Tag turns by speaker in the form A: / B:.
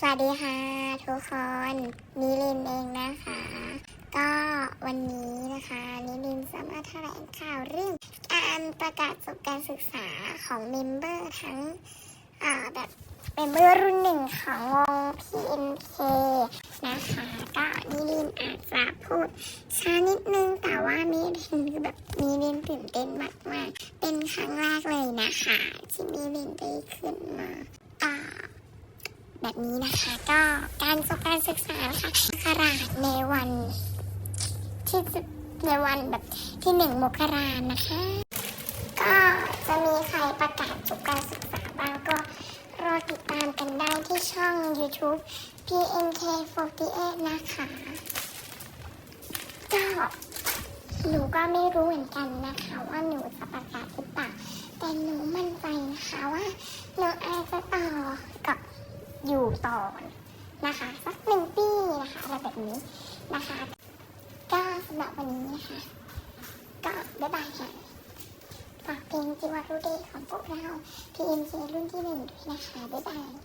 A: สวัสดีค่ะทุกคนนิลินเองนะคะ ก็วันนี้นะคะนิลินจะมาแถลงข่าวเรื่องการประกาศจบการศึกษาของเมมเบอร์ทั้งอ่าแบบเมมเบอร์รุ่นหนึ่งของวง PMK นะคะก็นิลินอาจจะพูดช้านิดนึงแต่ว่านิลินคือแบบนิลินตื่นเต้นมากๆ เป็นครั้งแรกเลยนะคะ ที่นิลินได้ขึ้นมาอ่า แบบนี้นะคะ ก็การจบการศึกษาค่ะมกราในวันที่ในวันแบบที่หนึ่งมกรานะคะ ก็จะมีใครประกาศจบการศึกษาบ้างก็รอติดตามกันได้ที่ช่อง YouTube PNK48 นะคะก็หนูก็ไม่รู้เหมือนกันนะคะ ว่าหนูจะประกาศหรือเปล่าแต่หนูมั่นใจนะคะว่าหนูอาจจะต่อ อยู่ต่อนะคะ สักหนึ่งปีนะคะอะไรแบบนี้นะคะ ก็สำหรับวันนี้นะคะ ก็บ๊ายบายค่ะฝากเพลงจิวารุเดของพวกเรา PMC รุ่นที่หนึ่งด้วยนะคะ บ๊ายบาย